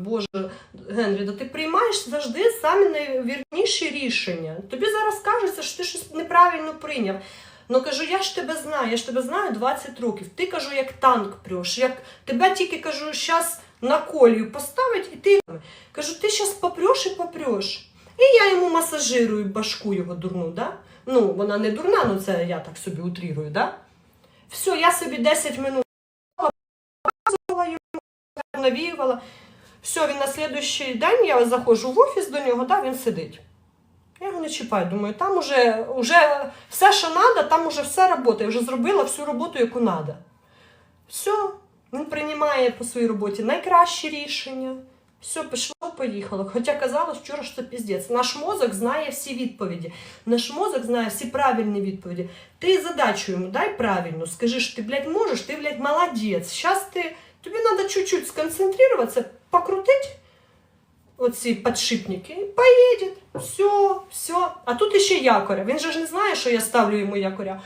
Боже, Генрі, ти приймаєш завжди самі найвірніші рішення. Тобі зараз кажеться, що ти щось неправильно прийняв. Ну кажу, я ж тебе знаю, я ж тебе знаю 20 років. Ти кажу, як танк преш, як тебе тільки кажу, зараз на колію поставить, і ти кажу, ти зараз попреш і попреш. І я йому масажирую башку його дурну, да? Ну, вона не дурна, ну це я так собі утрірую, да? Все, я собі 10 минут навіювала. Все, він на слідуючий день я заходжу в офіс до нього, да, він сидить. Я його не чіпаю, думаю, там уже, уже все, що треба, там уже все працює. Я вже зробила всю роботу, яку треба. Все, він приймає по своїй роботі найкращі рішення. Все, пішло, поїхало. Хоча казалось вчора, що це піздець. Наш мозок знає всі відповіді. Наш мозок знає всі правильні відповіді. Ти задачу йому дай правильну. Скажи, що ти, блядь, можеш, ти, блядь, молодець. Щас ти, тобі треба чуть-чуть сконцентруватися, покрутить оці подшипники, і поїде. Все, все. А тут ще якоря. Він же ж не знає, що я ставлю йому якоря.